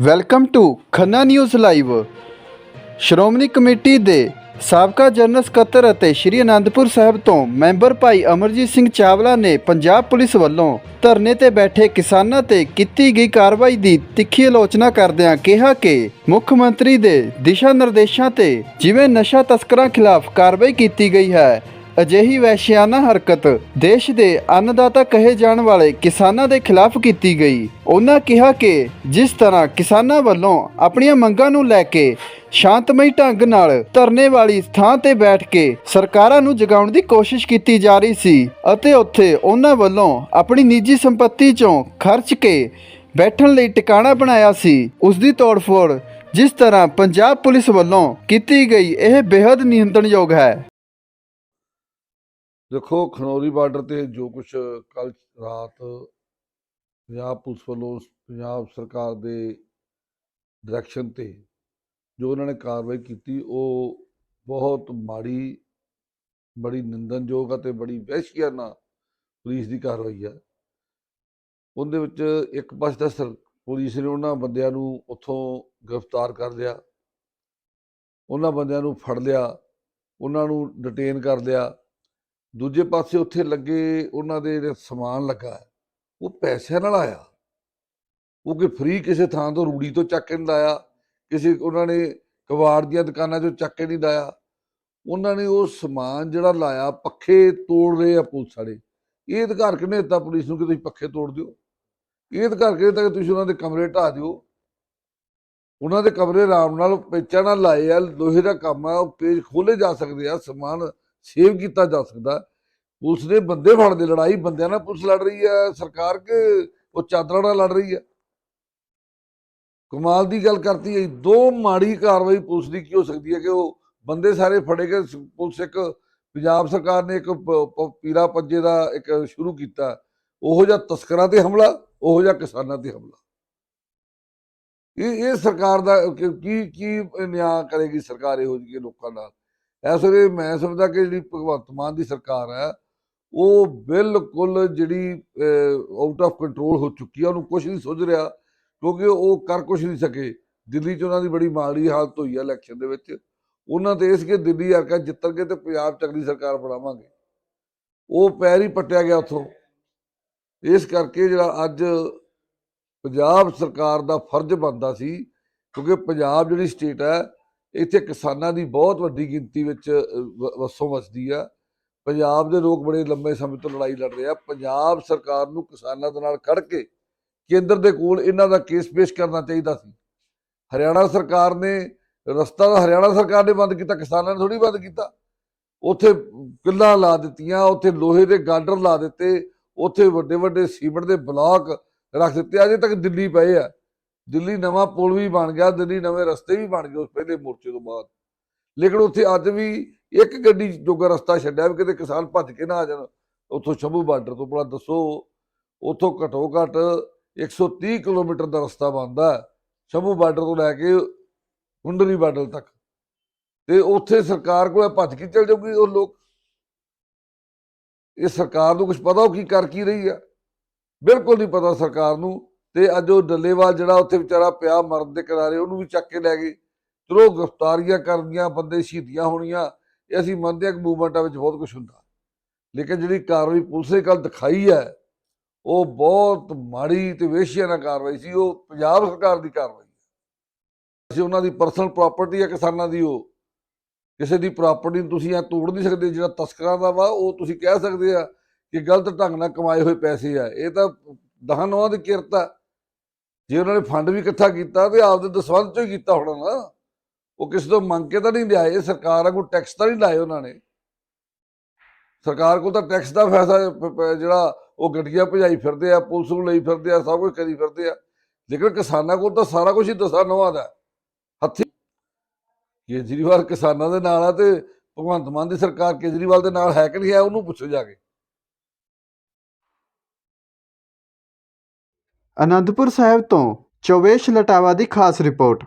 Welcome to Khanna news live. Shiromani committee ਦੇ ਸਾਬਕਾ general ਸਕੱਤਰ ਅਤੇ ਸ਼੍ਰੀ ਅਨੰਦਪੁਰ ਸਾਹਿਬ ਤੋਂ ਮੈਂਬਰ ਭਾਈ ਅਮਰਜੀਤ ਸਿੰਘ ਚਾਵਲਾ ਨੇ ਪੰਜਾਬ ਪੁਲਿਸ ਵੱਲੋਂ ਧਰਨੇ ਤੇ ਬੈਠੇ ਕਿਸਾਨਾਂ ਤੇ ਕੀਤੀ ਗਈ ਕਾਰਵਾਈ ਦੀ ਤਿੱਖੀ ਆਲੋਚਨਾ ਕਰਦਿਆਂ ਕਿਹਾ ਕਿ ਮੁੱਖ ਮੰਤਰੀ ਦੇ ਦਿਸ਼ਾ ਨਿਰਦੇਸ਼ਾਂ ਤੇ ਜਿਵੇਂ ਨਸ਼ਾ ਤਸਕਰਾਂ ਖਿਲਾਫ ਕਾਰਵਾਈ ਕੀਤੀ ਗਈ ਹੈ ਅਜਿਹੀ ਵੈਸ਼ਿਆਨਾ ਹਰਕਤ ਦੇਸ਼ ਦੇ ਅੰਨਦਾਤਾ ਕਹੇ ਜਾਣ ਵਾਲੇ ਕਿਸਾਨਾਂ ਦੇ ਖਿਲਾਫ ਕੀਤੀ ਗਈ। ਉਹਨਾਂ ਕਿਹਾ ਕਿ ਜਿਸ ਤਰ੍ਹਾਂ ਕਿਸਾਨਾਂ ਵੱਲੋਂ ਆਪਣੀਆਂ ਮੰਗਾਂ ਨੂੰ ਲੈ ਕੇ ਸ਼ਾਂਤਮਈ ਢੰਗ ਨਾਲ ਧਰਨੇ ਵਾਲੀ ਥਾਂ ਤੇ ਬੈਠ ਕੇ ਸਰਕਾਰਾਂ ਨੂੰ ਜਗਾਉਣ ਦੀ ਕੋਸ਼ਿਸ਼ ਕੀਤੀ ਜਾ ਰਹੀ ਸੀ ਅਤੇ ਉੱਥੇ ਉਹਨਾਂ ਵੱਲੋਂ ਆਪਣੀ ਨਿੱਜੀ ਸੰਪਤੀ ਚੋਂ ਖਰਚ ਕੇ ਬੈਠਣ ਲਈ ਟਿਕਾਣਾ ਬਣਾਇਆ ਸੀ। ਉਸ ਦੀ ਤੋੜਫੋੜ ਜਿਸ ਤਰ੍ਹਾਂ ਪੰਜਾਬ ਪੁਲਿਸ ਵੱਲੋਂ ਕੀਤੀ ਗਈ, ਇਹ ਬੇहद ਨਿਯੰਤਰਣਯੋਗ ਹੈ। ਦੇਖੋ, ਖਨੌਰੀ ਬਾਰਡਰ ਤੇ ਜੋ ਕੁਝ ਕੱਲ ਰਾਤ ਪੰਜਾਬ ਪੁਲਿਸ ਵੱਲੋਂ ਪੰਜਾਬ ਸਰਕਾਰ ਦੇ ਡਾਇਰੈਕਸ਼ਨ ਤੇ ਜੋ ਉਹਨਾਂ ਨੇ ਕਾਰਵਾਈ ਕੀਤੀ, ਉਹ ਬਹੁਤ ਮਾੜੀ, ਬੜੀ ਨਿੰਦਨਯੋਗ ਅਤੇ ਬੜੀ ਵਹਿਸ਼ੀਆਨਾ ਪੁਲਿਸ ਦੀ ਕਾਰਵਾਈ ਹੈ। ਉਹਦੇ ਵਿੱਚ ਇੱਕ ਪਾਸੇ ਤਾਂ ਪੁਲਿਸ ਨੇ ਉਹਨਾਂ ਬੰਦਿਆਂ ਨੂੰ ਉੱਥੋਂ ਗ੍ਰਿਫਤਾਰ ਕਰ ਲਿਆ, ਉਹਨਾਂ ਬੰਦਿਆਂ ਨੂੰ ਫੜ ਲਿਆ, ਉਹਨਾਂ ਨੂੰ ਡਿਟੇਨ ਕਰ ਲਿਆ ਦੂਜੇ ਪਾਸੇ ਉੱਥੇ ਲੱਗੇ ਉਹਨਾਂ ਦੇ ਜਿਹੜੇ ਸਮਾਨ ਲੱਗਾ ਉਹ ਪੈਸਿਆਂ ਨਾਲ ਆਇਆ। ਉਹ ਕਿ ਫ੍ਰੀ ਕਿਸੇ ਥਾਂ ਤੋਂ ਰੂੜੀ ਤੋਂ ਚੱਕ ਕੇ ਨਹੀਂ ਲਾਇਆ, ਕਿਸੇ ਉਹਨਾਂ ਨੇ ਕਬਾੜ ਦੀਆਂ ਦੁਕਾਨਾਂ ਚੋਂ ਚੱਕ ਕੇ ਨਹੀਂ ਲਾਇਆ। ਉਹਨਾਂ ਨੇ ਉਹ ਸਮਾਨ ਜਿਹੜਾ ਲਾਇਆ, ਪੱਖੇ ਤੋੜ ਰਹੇ ਆ ਪੁਲਿਸ ਵਾਲੇ। ਇਹ ਅਧਿਕਾਰ ਕਿਹਨੇ ਦਿੱਤਾ ਪੁਲਿਸ ਨੂੰ ਕਿ ਤੁਸੀਂ ਪੱਖੇ ਤੋੜ ਦਿਓ? ਇਹ ਅਧਿਕਾਰ ਕਿਹਨੇ ਦਿੱਤਾ ਕਿ ਤੁਸੀਂ ਉਹਨਾਂ ਦੇ ਕਮਰੇ ਢਾਹ ਦਿਓ? ਉਹਨਾਂ ਦੇ ਕਮਰੇ ਆਰਾਮ ਨਾਲ ਪੇਚਾਂ ਨਾਲ ਲਾਏ ਆ, ਲੋਹੇ ਦਾ ਕੰਮ ਆ, ਉਹ ਪੇਜ ਖੋਲੇ ਜਾ ਸਕਦੇ ਆ, ਸਮਾਨ ਸੇਵ ਕੀਤਾ ਜਾ ਸਕਦਾ। ਪੁਲਿਸ ਨੇ ਬੰਦੇ ਫੜਦੇ ਲੜਾਈ, ਬੰਦਿਆਂ ਨਾਲ ਪੁਲਿਸ ਲੜ ਰਹੀ ਹੈ, ਸਰਕਾਰ ਕੇ ਉਹ ਚਾਦਰਾਂ ਨਾਲ ਲੜ ਰਹੀ ਹੈ। ਕਮਾਲ ਦੀ ਗੱਲ ਕਰਤੀ ਹੈ ਦੋ ਮਾੜੀ ਕਾਰਵਾਈ ਪੁਲਿਸ ਦੀ ਕੀ ਹੋ ਸਕਦੀ ਹੈ ਕਿ ਉਹ ਬੰਦੇ ਸਾਰੇ ਫੜੇ ਗਏ ਪੁਲਿਸ ਇੱਕ ਪੰਜਾਬ ਸਰਕਾਰ ਨੇ ਇੱਕ ਪ- ਪੀਰਾ ਪੰਜੇ ਦਾ ਇੱਕ ਸ਼ੁਰੂ ਕੀਤਾ। ਉਹੋ ਜਿਹਾ ਤਸਕਰਾਂ ਤੇ ਹਮਲਾ, ਉਹੋ ਜਿਹਾ ਕਿਸਾਨਾਂ ਤੇ ਹਮਲਾ। ਇਹ ਇਹ ਸਰਕਾਰ ਦਾ ਕੀ ਕੀ ਨਿਆਂ ਕਰੇਗੀ ਸਰਕਾਰ ਇਹੋ ਜਿਹੇ ਲੋਕਾਂ ਨਾਲ? ਇਸ ਵੇਲੇ ਮੈਂ ਸਮਝਦਾ ਕਿ ਜਿਹੜੀ ਭਗਵੰਤ ਮਾਨ ਦੀ ਸਰਕਾਰ ਹੈ, ਉਹ ਬਿਲਕੁਲ ਜਿਹੜੀ ਆਊਟ ਆਫ ਕੰਟਰੋਲ ਹੋ ਚੁੱਕੀ ਹੈ ਉਹਨੂੰ ਕੁਝ ਨਹੀਂ ਸੁਝ ਰਿਹਾ, ਕਿਉਂਕਿ ਉਹ ਕਰ ਕੁਝ ਨਹੀਂ ਸਕੇ। ਦਿੱਲੀ 'ਚ ਉਹਨਾਂ ਦੀ ਬੜੀ ਮਾੜੀ ਹਾਲਤ ਹੋਈ ਹੈ ਇਲੈਕਸ਼ਨ ਦੇ ਵਿੱਚ। ਉਹਨਾਂ ਤੇ ਇਸ ਕਿ ਦਿੱਲੀ ਆ ਕੇ ਜਿੱਤਣਗੇ ਤੇ ਪੰਜਾਬ 'ਚ ਅਗਲੀ ਸਰਕਾਰ ਬਣਾਵਾਂਗੇ। ਉਹ ਪੈਰ ਹੀ ਪੱਟਿਆ ਗਿਆ ਉੱਥੋਂ। ਇਸ ਕਰਕੇ ਜਿਹੜਾ ਅੱਜ ਪੰਜਾਬ ਸਰਕਾਰ ਦਾ ਫਰਜ਼ ਬਣਦਾ ਸੀ, ਕਿਉਂਕਿ ਪੰਜਾਬ ਜਿਹੜੀ ਸਟੇਟ ਹੈ ਇੱਥੇ ਕਿਸਾਨਾਂ ਦੀ ਬਹੁਤ ਵੱਡੀ ਗਿਣਤੀ ਵਿੱਚ ਵ- ਵਸੋਂ ਵਸਦੀ ਆ। ਪੰਜਾਬ ਦੇ ਲੋਕ ਬੜੇ ਲੰਮੇ ਸਮੇਂ ਤੋਂ ਲੜਾਈ ਲੜ ਰਹੇ ਆ। ਪੰਜਾਬ ਸਰਕਾਰ ਨੂੰ ਕਿਸਾਨਾਂ ਦੇ ਨਾਲ ਖੜ ਕੇ ਕੇਂਦਰ ਦੇ ਕੋਲ ਇਹਨਾਂ ਦਾ ਕੇਸ ਪੇਸ਼ ਕਰਨਾ ਚਾਹੀਦਾ ਸੀ। ਹਰਿਆਣਾ ਸਰਕਾਰ ਨੇ ਰਸਤਾ ਤਾਂ ਹਰਿਆਣਾ ਸਰਕਾਰ ਨੇ ਬੰਦ ਕੀਤਾ, ਕਿਸਾਨਾਂ ਨੇ ਥੋੜੀ ਬੰਦ ਕੀਤਾ। ਉੱਥੇ ਕਿੱਲਾਂ ਲਾ ਦਿੱਤੀਆਂ, ਉੱਥੇ ਲੋਹੇ ਦੇ ਗਾਡਰ ਲਾ ਦਿੱਤੇ, ਉੱਥੇ ਵੱਡੇ ਵੱਡੇ ਸੀਮਟ ਦੇ ਬਲਾਕ ਰੱਖ ਦਿੱਤੇ। ਅਜੇ ਤੱਕ ਦਿੱਲੀ ਪਏ ਆ। ਦਿੱਲੀ ਨਵਾਂ ਪੁਲ ਵੀ ਬਣ ਗਿਆ, ਦਿੱਲੀ ਨਵੇਂ ਰਸਤੇ ਵੀ ਬਣ ਗਏ ਉਸ ਪਹਿਲੇ ਮੋਰਚੇ ਤੋਂ ਬਾਅਦ। ਲੇਕਿਨ ਉੱਥੇ ਅੱਜ ਵੀ ਇੱਕ ਗੱਡੀ ਜੋਗਾ ਰਸਤਾ ਛੱਡਿਆ ਵੀ ਕਿਤੇ ਕਿਸਾਨ ਭੱਜ ਕੇ ਨਾ ਆ ਜਾਣ। ਉੱਥੋਂ ਸ਼ੰਭੂ ਬਾਰਡਰ ਤੋਂ ਭਲਾ ਦੱਸੋ, ਉੱਥੋਂ ਘਟੋ ਘਟ 130 ਕਿਲੋਮੀਟਰ ਦਾ ਰਸਤਾ ਬਣਦਾ ਸ਼ੰਭੂ ਬਾਰਡਰ ਤੋਂ ਲੈ ਕੇ ਕੁੰਡਲੀ ਬਾਰਡਰ ਤੱਕ। ਤੇ ਉੱਥੇ ਸਰਕਾਰ ਕੋਲ ਭੱਜ ਕੇ ਚਲ ਜਾਊਗੀ ਉਹ ਲੋਕ। ਇਹ ਸਰਕਾਰ ਨੂੰ ਕੁਝ ਪਤਾ ਉਹ ਕੀ ਕਰ ਕੀ ਰਹੀ ਆ? ਬਿਲਕੁਲ ਨਹੀਂ ਪਤਾ ਸਰਕਾਰ ਨੂੰ ਤੇ ਅੱਜ ਉਹ ਡੱਲੇਵਾਲ ਜਿਹੜਾ ਉੱਥੇ ਵਿਚਾਰਾ ਪਿਆ ਮਰਨ ਦੇ ਕਿਨਾਰੇ, ਉਹਨੂੰ ਵੀ ਚੱਕ ਕੇ ਲੈ ਗਏ। ਚਲੋ ਗ੍ਰਿਫਤਾਰੀਆਂ ਕਰਨੀਆਂ ਬੰਦੇ ਸ਼ਹੀਦੀਆਂ ਹੋਣੀਆਂ, ਇਹ ਅਸੀਂ ਮੰਨਦੇ ਹਾਂ ਕਿ ਮੂਵਮੈਂਟਾਂ ਵਿੱਚ ਬਹੁਤ ਕੁਝ ਹੁੰਦਾ। ਲੇਕਿਨ ਜਿਹੜੀ ਕਾਰਵਾਈ ਪੁਲਿਸ ਨੇ ਕੱਲ ਦਿਖਾਈ ਹੈ, ਉਹ ਬਹੁਤ ਮਾੜੀ ਤੇ ਵੇਸ਼ੀਆਨਾ ਕਾਰਵਾਈ ਸੀ, ਉਹ ਪੰਜਾਬ ਸਰਕਾਰ ਦੀ ਕਾਰਵਾਈ ਹੈ। ਅਸੀਂ ਉਹਨਾਂ ਦੀ ਪਰਸਨਲ ਪ੍ਰਾਪਰਟੀ ਹੈ ਕਿਸਾਨਾਂ ਦੀ ਉਹ। ਕਿਸੇ ਦੀ ਪ੍ਰਾਪਰਟੀ ਨੂੰ ਤੁਸੀਂ ਆ ਤੋੜ ਨਹੀਂ ਸਕਦੇ, ਜਿਹੜਾ ਤਸਕਰਾਂ ਦਾ ਵਾ, ਉਹ ਤੁਸੀਂ ਕਹਿ ਸਕਦੇ ਆ ਕਿ ਗਲਤ ਢੰਗ ਨਾਲ ਕਮਾਏ ਹੋਏ ਪੈਸੇ ਆ। ਇਹ ਤਾਂ ਦਹਾਂ ਨੌਂ ਦੀ ਕਿਰਤ ਆ। ਜੇ ਉਹਨਾਂ ਨੇ ਫੰਡ ਵੀ ਇਕੱਠਾ ਕੀਤਾ ਤੇ ਆਪਦੇ ਦਸਵੰਧ ਚੋਂ ਹੀ ਕੀਤਾ ਹੋਣਾ ਨਾ, ਉਹ ਕਿਸੇ ਤੋਂ ਮੰਗ ਕੇ ਤਾਂ ਨਹੀਂ ਲਿਆਏ, ਸਰਕਾਰਾਂ ਕੋਲ ਟੈਕਸ ਤਾਂ ਨਹੀਂ ਲਾਏ ਉਹਨਾਂ ਨੇ। ਸਰਕਾਰ ਕੋਲ ਤਾਂ ਟੈਕਸ ਦਾ ਫੈਸਲਾ ਜਿਹੜਾ ਉਹ ਗੱਡੀਆਂ ਭਜਾਈ ਫਿਰਦੇ ਆ, ਪੁਲਿਸ ਨੂੰ ਲਈ ਫਿਰਦੇ ਆ, ਸਭ ਕੁਝ ਕਰੀ ਫਿਰਦੇ ਆ। ਲੇਕਿਨ ਕਿਸਾਨਾਂ ਕੋਲ ਤਾਂ ਸਾਰਾ ਕੁਝ ਹੀ ਦਸਾ ਨੌਂ ਦਾ ਹੱਥੀ ਕੇਜਰੀਵਾਲ ਕਿਸਾਨਾਂ ਦੇ ਨਾਲ ਆ ਤੇ ਭਗਵੰਤ ਮਾਨ ਦੀ ਸਰਕਾਰ ਕੇਜਰੀਵਾਲ ਦੇ ਨਾਲ ਹੈ ਕਿ ਨਹੀਂ ਹੈ ਉਹਨੂੰ ਪੁੱਛੋ ਜਾ ਕੇ। ਅਨੰਦਪੁਰ ਸਾਹਿਬ ਤੋਂ ਚੌਵੇਸ਼ ਲਟਾਵਾ ਦੀ ਖਾਸ ਰਿਪੋਰਟ।